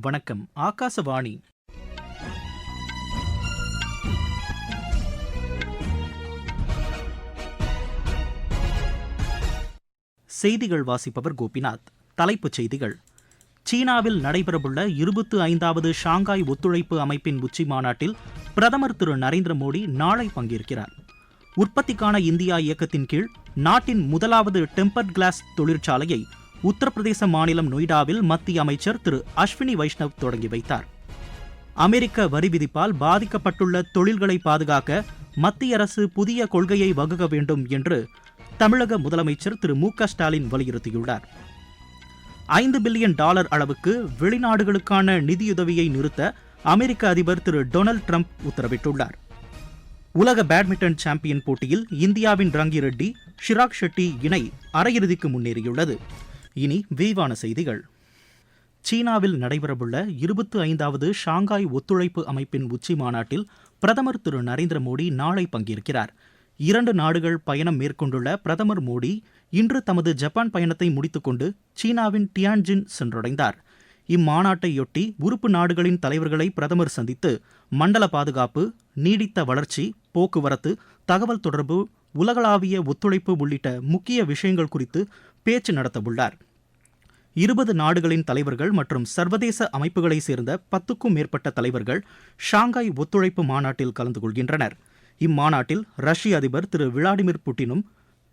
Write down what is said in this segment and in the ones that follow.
வணக்கம் ஆகாசவாணி. செய்திகள் வாசிப்பவர் கோபிநாத். தலைப்புச் செய்திகள். சீனாவில் நடைபெறவுள்ள இருபத்து ஐந்தாவது ஷாங்காய் ஒத்துழைப்பு அமைப்பின் உச்சி மாநாட்டில் பிரதமர் திரு நரேந்திர மோடி நாளை பங்கேற்கிறார். உற்பத்திக்கான இந்தியா இயக்கத்தின் கீழ் நாட்டின் முதலாவது டெம்பர்ட் கிளாஸ் தொழிற்சாலையை உத்தரப்பிரதேச மாநிலம் நொய்டாவில் மத்திய அமைச்சர் திரு அஸ்வினி வைஷ்ணவ் தொடங்கி வைத்தார். அமெரிக்க வரி விதிப்பால் பாதிக்கப்பட்டுள்ள தொழில்களை பாதுகாக்க மத்திய அரசு புதிய கொள்கையை வகுக்க வேண்டும் என்று தமிழக முதலமைச்சர் திரு மு க ஸ்டாலின் வலியுறுத்தியுள்ளார். ஐந்து பில்லியன் டாலர் அளவுக்கு வெளிநாடுகளுக்கான நிதியுதவியை நிறுத்த அமெரிக்க அதிபர் திரு டொனால்ட் ட்ரம்ப் உத்தரவிட்டுள்ளார். உலக பேட்மிண்டன் சாம்பியன் போட்டியில் இந்தியாவின் ரங்கி ரெட்டி ஷிராக் ஷெட்டி இணை அரையிறுதிக்கு முன்னேறியுள்ளது. இனி விரிவான செய்திகள். சீனாவில் நடைபெறவுள்ள இருபத்து ஐந்தாவது ஷாங்காய் ஒத்துழைப்பு அமைப்பின் உச்சி மாநாட்டில் பிரதமர் திரு நரேந்திர மோடி நாளை பங்கேற்கிறார். இரண்டு நாடுகள் பயணம் மேற்கொண்டுள்ள பிரதமர் மோடி இன்று தமது ஜப்பான் பயணத்தை முடித்துக்கொண்டு சீனாவின் டியான்ஜின் சென்றடைந்தார். இம்மாநாட்டையொட்டி உறுப்பு நாடுகளின் தலைவர்களை பிரதமர் சந்தித்து மண்டல பாதுகாப்பு நீடித்த வளர்ச்சி போக்குவரத்து தகவல் தொடர்பு உலகளாவிய ஒத்துழைப்பு உள்ளிட்ட முக்கிய விஷயங்கள் குறித்து பேச்சு நடத்தவுள்ளார். இருபது நாடுகளின் தலைவர்கள் மற்றும் சர்வதேச அமைப்புகளைச் சேர்ந்த பத்துக்கும் மேற்பட்ட தலைவர்கள் ஷாங்காய் ஒத்துழைப்பு மாநாட்டில் கலந்து கொள்கின்றனர். இம்மாநாட்டில் ரஷ்ய அதிபர் திரு விளாடிமிர் புட்டினும்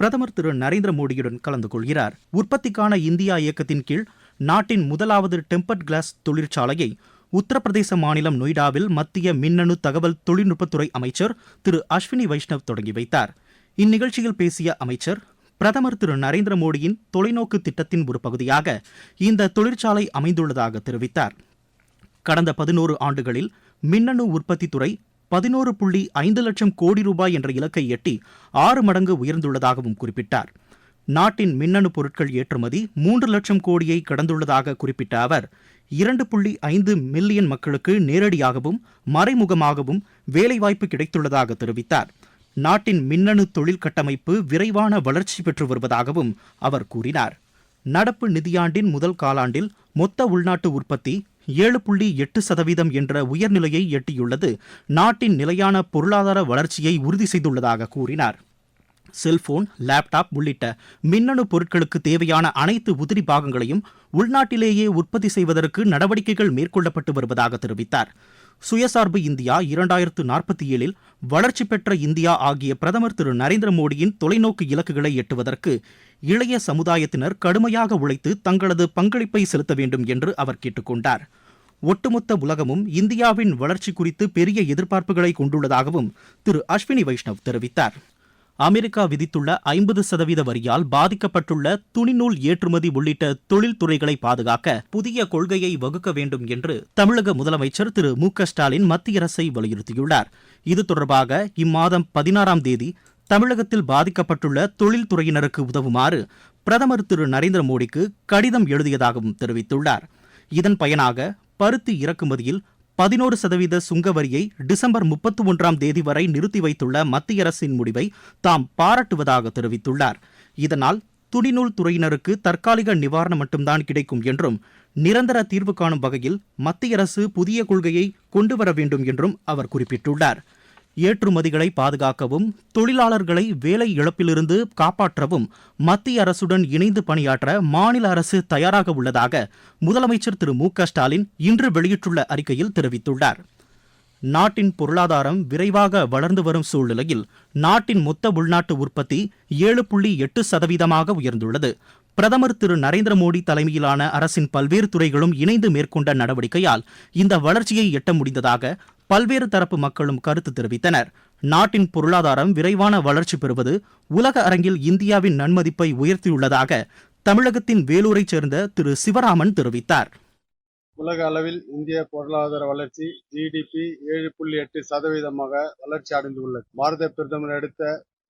பிரதமர் திரு நரேந்திர மோடியுடன் கலந்து கொள்கிறார். உற்பத்திக்கான இந்தியா இயக்கத்தின் கீழ் நாட்டின் முதலாவது டெம்பர்ட் கிளாஸ் தொழிற்சாலையை உத்தரப்பிரதேச மாநிலம் நொய்டாவில் மத்திய மின்னணு தகவல் தொழில்நுட்பத்துறை அமைச்சர் திரு அஸ்வினி வைஷ்ணவ் தொடங்கி வைத்தார். இந்நிகழ்ச்சியில் பேசிய அமைச்சர் பிரதமர் திரு நரேந்திர மோடியின் தொலைநோக்கு திட்டத்தின் ஒரு பகுதியாக இந்த தொழிற்சாலை அமைந்துள்ளதாக தெரிவித்தார். கடந்த பதினோரு ஆண்டுகளில் மின்னணு உற்பத்தி துறை பதினோரு புள்ளி ஐந்து லட்சம் கோடி ரூபாய் என்ற இலக்கை எட்டி ஆறு மடங்கு உயர்ந்துள்ளதாகவும் குறிப்பிட்டார். நாட்டின் மின்னணு பொருட்கள் ஏற்றுமதி மூன்று லட்சம் கோடியை கடந்துள்ளதாக குறிப்பிட்ட அவர் இரண்டு புள்ளி ஐந்து மில்லியன் மக்களுக்கு நேரடியாகவும் மறைமுகமாகவும் வேலைவாய்ப்பு கிடைத்துள்ளதாக தெரிவித்தார். நாட்டின் மின்னணு தொழில் கட்டமைப்பு விரைவான வளர்ச்சி பெற்று வருவதாகவும் அவர் கூறினார். நடப்பு நிதியாண்டின் முதல் காலாண்டில் மொத்த உள்நாட்டு உற்பத்தி ஏழு புள்ளி எட்டு சதவீதம் என்ற உயர்நிலையை எட்டியுள்ளது. நாட்டின் நிலையான பொருளாதார வளர்ச்சியை உறுதி செய்துள்ளதாக கூறினார். செல்போன் லேப்டாப் உள்ளிட்ட மின்னணு பொருட்களுக்கு தேவையான அனைத்து உதிரி பாகங்களையும் உள்நாட்டிலேயே உற்பத்தி செய்வதற்கு நடவடிக்கைகள் மேற்கொள்ளப்பட்டு வருவதாக தெரிவித்தார். சுயசார்பு இந்தியா இரண்டாயிரத்து நாற்பத்தி ஏழில் வளர்ச்சி பெற்ற இந்தியா ஆகிய பிரதமர் திரு நரேந்திர மோடியின் தொலைநோக்கு இலக்குகளை எட்டுவதற்கு இளைய சமுதாயத்தினர் கடுமையாக உழைத்து தங்களது பங்களிப்பை செலுத்த வேண்டும் என்று அவர் கேட்டுக்கொண்டார். ஒட்டுமொத்த உலகமும் இந்தியாவின் வளர்ச்சி குறித்து பெரிய எதிர்பார்ப்புகளை கொண்டுள்ளதாகவும் திரு அஸ்வினி வைஷ்ணவ் தெரிவித்தார். அமெரிக்கா விதித்துள்ள ஐம்பது சதவீத வரியால் பாதிக்கப்பட்டுள்ள துணிநூல் ஏற்றுமதி உள்ளிட்ட தொழில்துறைகளை பாதுகாக்க புதிய கொள்கையை வகுக்க வேண்டும் என்று தமிழக முதலமைச்சர் திரு மு க ஸ்டாலின் மத்திய அரசை வலியுறுத்தியுள்ளார். இது தொடர்பாக இம்மாதம் பதினாறாம் தேதி தமிழகத்தில் பாதிக்கப்பட்டுள்ள தொழில்துறையினருக்கு உதவுமாறு பிரதமர் திரு நரேந்திர மோடிக்கு கடிதம் எழுதியதாகவும் தெரிவித்துள்ளார். இதன் பயனாக பருத்தி இறக்குமதியில் பதினோரு சதவீத சுங்க வரியை டிசம்பர் முப்பத்தி ஒன்றாம் தேதி வரை நிறுத்தி வைத்துள்ள மத்திய அரசின் முடிவை தாம் பாராட்டுவதாக தெரிவித்துள்ளார். இதனால் துணிநூல் துறையினருக்கு தற்காலிக நிவாரணம் மட்டும்தான் கிடைக்கும் என்றும் நிரந்தர தீர்வு காணும் வகையில் மத்திய அரசு புதிய கொள்கையை கொண்டு வர வேண்டும் என்றும் அவர் குறிப்பிட்டுள்ளார். ஏற்றுமதிகளை பாதுகாக்கவும் தொழிலாளர்களை வேலை இழப்பிலிருந்து காப்பாற்றவும் மத்திய அரசுடன் இணைந்து பணியாற்ற மாநில அரசு தயாராக உள்ளதாக முதலமைச்சர் திரு மு க ஸ்டாலின் இன்று வெளியிட்டுள்ள அறிக்கையில் தெரிவித்துள்ளார். நாட்டின் பொருளாதாரம் விரைவாக வளர்ந்து வரும் சூழ்நிலையில் நாட்டின் மொத்த உள்நாட்டு உற்பத்தி ஏழு புள்ளி எட்டு சதவீதமாக உயர்ந்துள்ளது. பிரதமர் திரு நரேந்திர மோடி தலைமையிலான அரசின் பல்வேறு துறைகளும் இணைந்து மேற்கொண்ட நடவடிக்கையால் இந்த வளர்ச்சியை எட்ட முடிந்ததாக பல்வேறு தரப்பு மக்களும் கருத்து தெரிவித்தனர். நாட்டின் பொருளாதாரம் விரைவான வளர்ச்சி பெறுவது உலக அரங்கில் இந்தியாவின் நன்மதிப்பை உயர்த்தியுள்ளதாக தமிழகத்தின் வேலூரைச் சேர்ந்த திரு. சிவராமன் தெரிவித்தார். உலக அளவில் இந்திய பொருளாதார வளர்ச்சி ஜிடிபி ஏழு புள்ளி எட்டு சதவீதமாக வளர்ச்சி அடைந்துள்ளது. பாரத பிரதமர் எடுத்த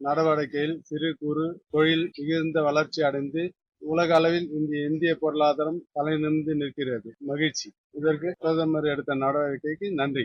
நடவடிக்கையில் சிறு குறு தொழில் மிகுந்த வளர்ச்சி அடைந்து உலக அளவில் இந்திய இந்திய பொருளாதாரம் தலைநிமிர்ந்து நிற்கிறது. மகிழ்ச்சி. இதற்கு பிரதமர் எடுத்த நடவடிக்கைக்கு நன்றி.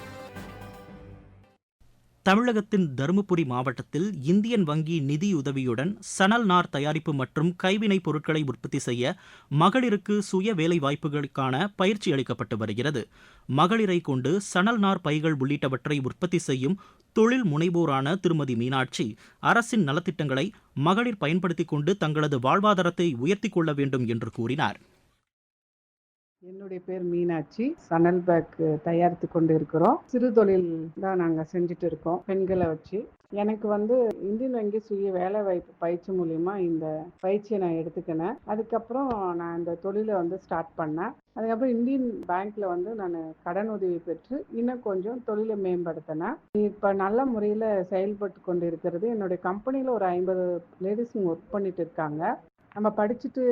தமிழகத்தின் தருமபுரி மாவட்டத்தில் இந்தியன் வங்கி நிதியுதவியுடன் சணல் நார் தயாரிப்பு மற்றும் கைவினைப் பொருட்களை உற்பத்தி செய்ய மகளிருக்கு சுய வேலை வாய்ப்புகளுக்கான பயிற்சி அளிக்கப்பட்டு வருகிறது. மகளிரை கொண்டு சணல் நார் பைகள் உள்ளிட்டவற்றை உற்பத்தி செய்யும் தொழில் முனைவோரான திருமதி மீனாட்சி அரசின் நலத்திட்டங்களை மகளிர் பயன்படுத்திக் கொண்டு தங்களது வாழ்வாதாரத்தை உயர்த்திக் கொள்ள வேண்டும் என்று கூறினார். என்னுடைய பேர் மீனாட்சி. சணல் பேக் தயாரித்து கொண்டு இருக்கிறோம் சிறு தொழில் தான் நாங்கள் செஞ்சுட்டு இருக்கோம் பெண்களை வச்சு. எனக்கு வந்து இந்தியன் வங்கி சுய வேலை வாய்ப்பு பயிற்சி மூலிமா இந்த பயிற்சியை நான் எடுத்துக்கினேன். அதுக்கப்புறம் நான் இந்த தொழிலை வந்து ஸ்டார்ட் பண்ணேன். அதுக்கப்புறம் இந்தியன் பேங்க்ல வந்து நான் கடன் உதவி பெற்று இன்னும் கொஞ்சம் தொழிலை மேம்படுத்தினேன். இப்போ நல்ல முறையில் செயல்பட்டு கொண்டு இருக்கிறது என்னுடைய கம்பெனியில் ஒரு ஐம்பது லேடிஸுங்க ஒர்க் பண்ணிட்டு இருக்காங்க. நம்ம படிச்சுட்டு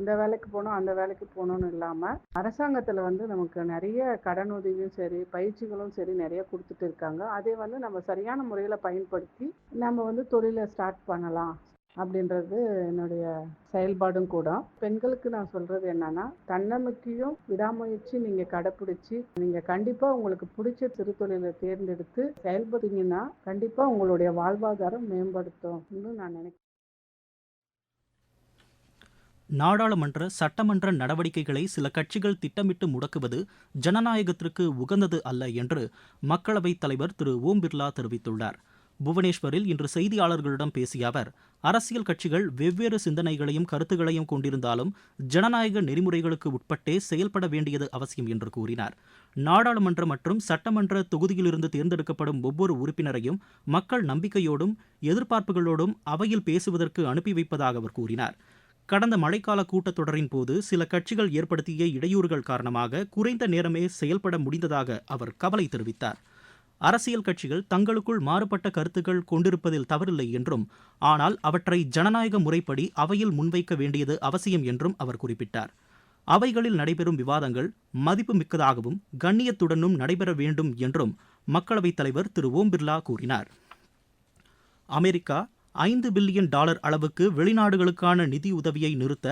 இந்த வேலைக்கு போகணும் அந்த வேலைக்கு போகணும்னு இல்லாமல் அரசாங்கத்தில் வந்து நமக்கு நிறைய கடன் உதவியும் சரி பயிற்சிகளும் சரி நிறைய கொடுத்துட்டு இருக்காங்க. அதே வந்து நம்ம சரியான முறையில் பயன்படுத்தி நம்ம வந்து தொழிலை ஸ்டார்ட் பண்ணலாம் அப்படின்றது என்னுடைய செயல்பாடும் கூட. பெண்களுக்கு நான் சொல்றது என்னன்னா தன்னம்பிக்கையும் விடாமுயற்சி நீங்க கடைப்பிடிச்சு நீங்க கண்டிப்பா உங்களுக்கு பிடிச்ச சிறு தொழிலை தேர்ந்தெடுத்து செயல்பட்டீங்கன்னா கண்டிப்பா உங்களுடைய வாழ்வாதாரம் மேம்படுத்தும் நான் நினைக்கிறேன். நாடாளுமன்ற சட்டமன்ற நடவடிக்கைகளை சில கட்சிகள் திட்டமிட்டு முடக்குவது ஜனநாயகத்திற்கு உகந்தது அல்ல என்று மக்களவைத் தலைவர் திரு ஓம் பிர்லா தெரிவித்துள்ளார். புவனேஸ்வரில் இன்று செய்தியாளர்களிடம் பேசிய அவர் அரசியல் கட்சிகள் வெவ்வேறு சிந்தனைகளையும் கருத்துகளையும் கொண்டிருந்தாலும் ஜனநாயக நெறிமுறைகளுக்கு உட்பட்டே செயல்பட வேண்டியது அவசியம் என்று கூறினார். நாடாளுமன்ற மற்றும் சட்டமன்ற தொகுதியிலிருந்து தேர்ந்தெடுக்கப்படும் ஒவ்வொரு உறுப்பினரையும் மக்கள் நம்பிக்கையோடும் எதிர்பார்ப்புகளோடும் அவையில் பேசுவதற்கு அனுப்பி வைப்பதாக அவர் கூறினார். கடந்த மழைக்கால கூட்டத்தொடரின் போது சில கட்சிகள் ஏற்படுத்திய இடையூறுகள் காரணமாக குறைந்த நேரமே செயல்பட முடிந்ததாக அவர் கவலை தெரிவித்தார். அரசியல் கட்சிகள் தங்களுக்குள் மாறுபட்ட கருத்துக்கள் கொண்டிருப்பதில் தவறில்லை என்றும் ஆனால் அவற்றை ஜனநாயக முறைப்படி அவையில் முன்வைக்க வேண்டியது அவசியம் என்றும் அவர் குறிப்பிட்டார். அவைகளில் நடைபெறும் விவாதங்கள் மதிப்புமிக்கதாகவும் கண்ணியத்துடனும் நடைபெற வேண்டும் என்றும் மக்களவைத் தலைவர் திரு ஓம் பிர்லா கூறினார். அமெரிக்கா ஐந்து பில்லியன் டாலர் அளவுக்கு வெளிநாடுகளுக்கான நிதி உதவியை நிறுத்த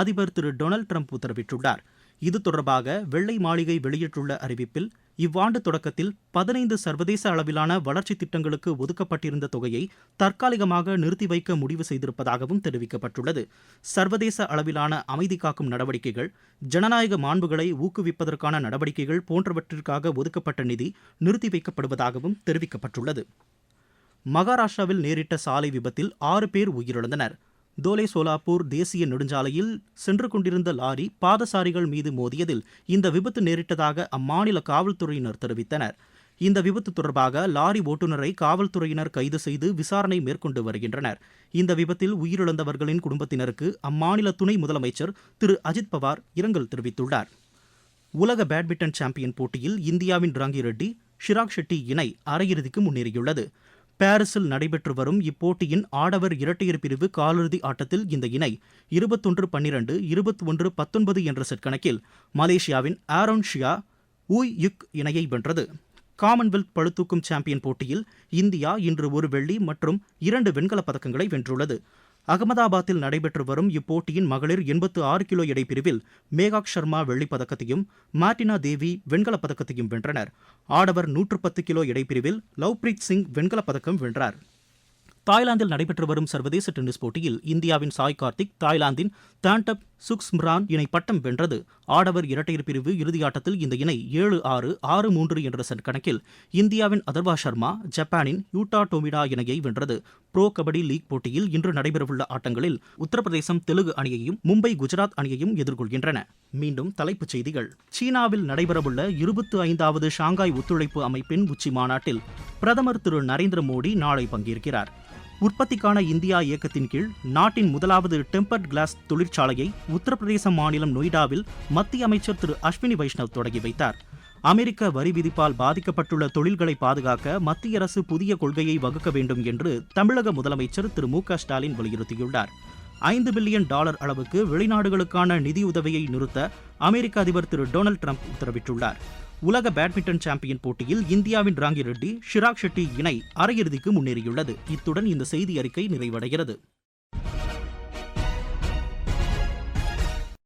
அதிபர் திரு டொனால்டு ட்ரம்ப் உத்தரவிட்டுள்ளார். இது தொடர்பாக வெள்ளை மாளிகை வெளியிட்டுள்ள அறிவிப்பில் இவ்வாண்டு தொடக்கத்தில் பதினைந்து சர்வதேச அளவிலான வளர்ச்சி திட்டங்களுக்கு ஒதுக்கப்பட்டிருந்த தொகையை தற்காலிகமாக நிறுத்தி வைக்க முடிவு செய்திருப்பதாகவும் தெரிவிக்கப்பட்டுள்ளது. சர்வதேச அளவிலான அமைதி காக்கும் நடவடிக்கைகள் ஜனநாயக மாண்புகளை ஊக்குவிப்பதற்கான நடவடிக்கைகள் போன்றவற்றிற்காக ஒதுக்கப்பட்ட நிதி நிறுத்தி வைக்கப்படுவதாகவும் தெரிவிக்கப்பட்டுள்ளது. மகாராஷ்டிராவில் நேரிட்ட சாலை விபத்தில் ஆறு பேர் உயிரிழந்தனர். தோலே சோலாப்பூர் தேசிய நெடுஞ்சாலையில் சென்று கொண்டிருந்த லாரி பாதசாரிகள் மீது மோதியதில் இந்த விபத்து நேரிட்டதாக அம்மாநில காவல்துறையினர் தெரிவித்தனர். இந்த விபத்து தொடர்பாக லாரி ஓட்டுநரை காவல்துறையினர் கைது செய்து விசாரணை மேற்கொண்டு வருகின்றனர். இந்த விபத்தில் உயிரிழந்தவர்களின் குடும்பத்தினருக்கு அம்மாநில துணை முதலமைச்சர் திரு. அஜித் பவார் இரங்கல் தெரிவித்துள்ளார். உலக பேட்மிண்டன் சாம்பியன் போட்டியில் இந்தியாவின் ராங்கி ரெட்டி ஷிராக் ஷெட்டி இணை அரையிறுதிக்கு முன்னேறியுள்ளது. பாரிஸில் நடைபெற்று வரும் இப்போட்டியின் ஆடவர் இரட்டையர் பிரிவு காலிறுதி ஆட்டத்தில் இந்த இணை இருபத்தொன்று பன்னிரண்டு இருபத்தி ஒன்று பத்தொன்பது என்ற செட் கணக்கில் மலேசியாவின் ஆரோன் ஷியா ஊய் யுக் இணையை வென்றது. காமன்வெல்த் பழுத்தூக்கும் சாம்பியன் போட்டியில் இந்தியா இன்று ஒரு வெள்ளி மற்றும் இரண்டு வெண்கலப் பதக்கங்களை வென்றுள்ளது. அகமதாபாத்தில் நடைபெற்று வரும் இப்போட்டியின் மகளிர் எண்பத்து ஆறு கிலோ எடை பிரிவில் மேகாக் சர்மா வெள்ளிப் பதக்கத்தையும் மார்டினா தேவி வெண்கலப் பதக்கத்தையும் வென்றனர். ஆடவர் நூற்று பத்து கிலோ எடை பிரிவில் லவ்பிரீத் சிங் வெண்கலப் பதக்கம் வென்றார். தாய்லாந்தில் நடைபெற்று வரும் சர்வதேச டென்னிஸ் போட்டியில் இந்தியாவின் சாய் கார்த்திக் தாய்லாந்தின் தாண்டப் சுக்ஸ்ம்ரான் இணை பட்டம் வென்றது. ஆடவர் இரட்டையர் பிரிவு இறுதியாட்டத்தில் இந்த இணை ஏழு ஆறு ஆறு மூன்று என்ற செட் கணக்கில் இந்தியாவின் அதர்வா சர்மா ஜப்பானின் யூட்டா டோமிடா இணையை வென்றது. ப்ரோ கபடி லீக் போட்டியில் இன்று நடைபெறவுள்ள ஆட்டங்களில் உத்தரப்பிரதேசம் தெலுங்கு அணியையும் மும்பை குஜராத் அணியையும் எதிர்கொள்கின்றன. மீண்டும் தலைப்புச் செய்திகள். சீனாவில் நடைபெறவுள்ள இருபத்தி ஐந்தாவது ஷாங்காய் ஒத்துழைப்பு அமைப்பின் உச்சி மாநாட்டில் பிரதமர் திரு நரேந்திர மோடி நாளை பங்கேற்கிறார். உற்பத்திக்கான இந்தியா இயக்கத்தின் கீழ் நாட்டின் முதலாவது டெம்பர்ட் கிளாஸ் தொழிற்சாலையை உத்தரப்பிரதேச மாநிலம் நொய்டாவில் மத்திய அமைச்சர் திரு அஸ்வினி வைஷ்ணவ் தொடங்கி வைத்தார். அமெரிக்க வரி விதிப்பால் பாதிக்கப்பட்டுள்ள தொழில்களை பாதுகாக்க மத்திய அரசு புதிய கொள்கையை வகுக்க வேண்டும் என்று தமிழக முதலமைச்சர் திரு மு க ஸ்டாலின் வலியுறுத்தியுள்ளார். ஐந்து பில்லியன் டாலர் அளவுக்கு வெளிநாடுகளுக்கான நிதியுதவியை நிறுத்த அமெரிக்க அதிபர் திரு டொனால்டு ட்ரம்ப் உத்தரவிட்டுள்ளார். உலக பேட்மிண்டன் சாம்பியன் போட்டியில் இந்தியாவின் ராங்கி ரெட்டி ஷிராக் ஷெட்டி இணை அரையிறுதிக்கு முன்னேறியுள்ளது. இத்துடன் இந்த செய்தி அறிக்கை நிறைவடைகிறது.